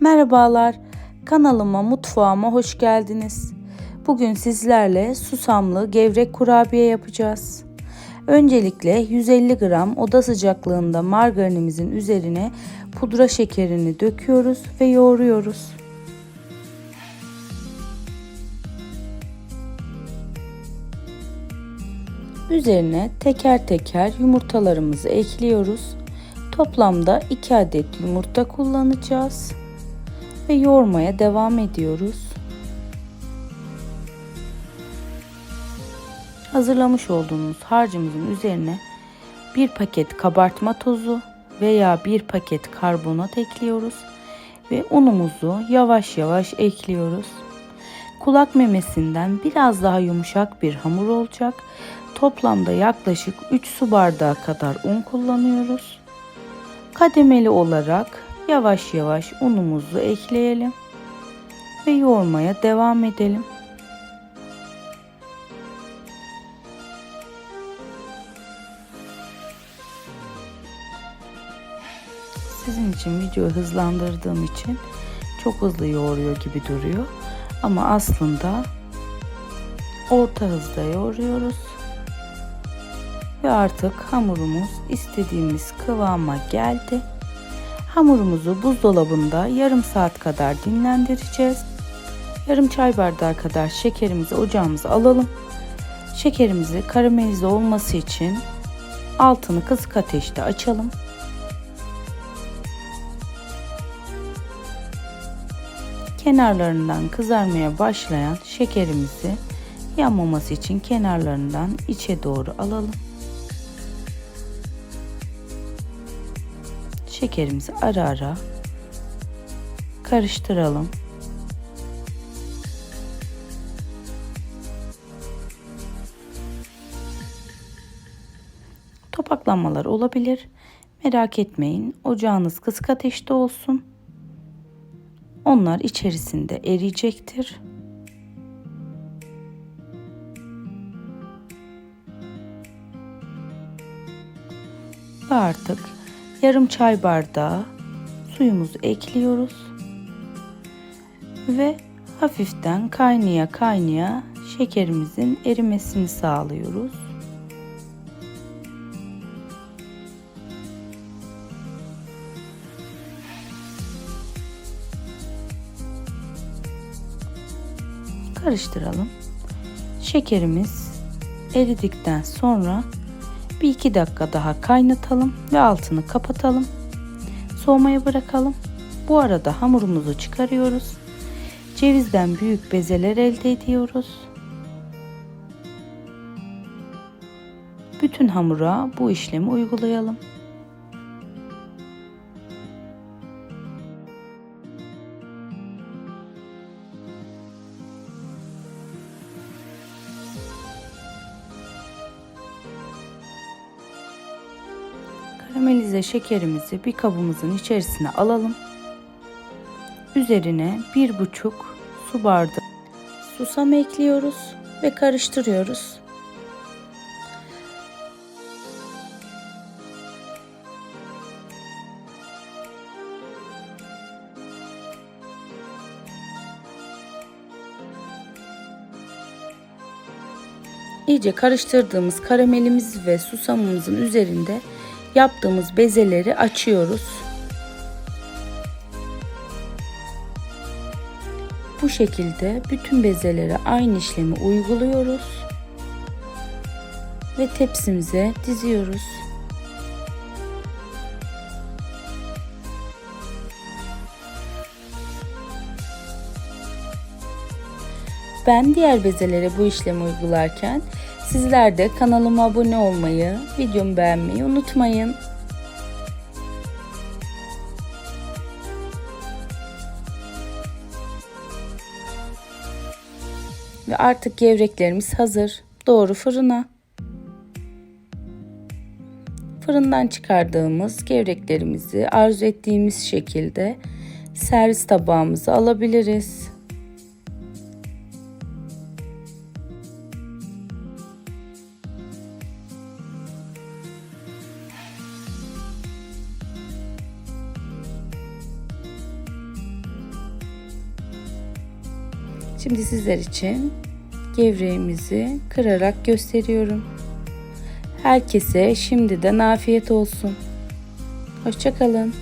Merhabalar, kanalıma, mutfağıma hoş geldiniz. Bugün sizlerle susamlı gevrek kurabiye yapacağız. Öncelikle 150 gram oda sıcaklığında margarinimizin üzerine pudra şekerini döküyoruz ve yoğuruyoruz. Üzerine teker teker yumurtalarımızı ekliyoruz. Toplamda 2 adet yumurta kullanacağız ve yoğurmaya devam ediyoruz. Hazırlamış olduğumuz harcımızın üzerine bir paket kabartma tozu veya bir paket karbonat ekliyoruz ve unumuzu yavaş yavaş ekliyoruz. Kulak memesinden biraz daha yumuşak bir hamur olacak. Toplamda yaklaşık 3 su bardağı kadar un kullanıyoruz. Kademeli olarak yavaş yavaş unumuzu ekleyelim ve yoğurmaya devam edelim. Sizin için videoyu hızlandırdığım için çok hızlı yoğuruyor gibi duruyor. Ama aslında orta hızda yoğuruyoruz. Ve artık hamurumuz istediğimiz kıvama geldi. Hamurumuzu buzdolabında yarım saat kadar dinlendireceğiz. Yarım çay bardağı kadar şekerimizi ocağımıza alalım. Şekerimizi karamelize olması için altını kısık ateşte açalım. Kenarlarından kızarmaya başlayan şekerimizi yanmaması için kenarlarından içe doğru alalım. Şekerimizi ara ara karıştıralım. Topaklanmalar olabilir. Merak etmeyin. Ocağınız kısık ateşte olsun. Onlar içerisinde eriyecektir. Ve artık yarım çay bardağı suyumuzu ekliyoruz. Ve hafiften kaynaya kaynaya şekerimizin erimesini sağlıyoruz. karıştıralım. Şekerimiz eridikten sonra bir iki dakika daha kaynatalım ve altını kapatalım. Soğumaya bırakalım. Bu arada hamurumuzu çıkarıyoruz. Cevizden büyük bezeler elde ediyoruz. Bütün hamura bu işlemi uygulayalım. Karamelize şekerimizi bir kabımızın içerisine alalım. Üzerine bir buçuk su bardağı susam ekliyoruz ve karıştırıyoruz. İyice karıştırdığımız karamelimiz ve susamımızın üzerinde yaptığımız bezeleri açıyoruz. Bu şekilde bütün bezelere aynı işlemi uyguluyoruz ve tepsimize diziyoruz. Ben diğer bezelere bu işlemi uygularken sizler de kanalıma abone olmayı, videomu beğenmeyi unutmayın. Ve artık gevreklerimiz hazır. Doğru fırına. Fırından çıkardığımız gevreklerimizi arzu ettiğimiz şekilde servis tabağımıza alabiliriz. Şimdi sizler için gevreğimizi kırarak gösteriyorum. Herkese şimdiden afiyet olsun. Hoşçakalın.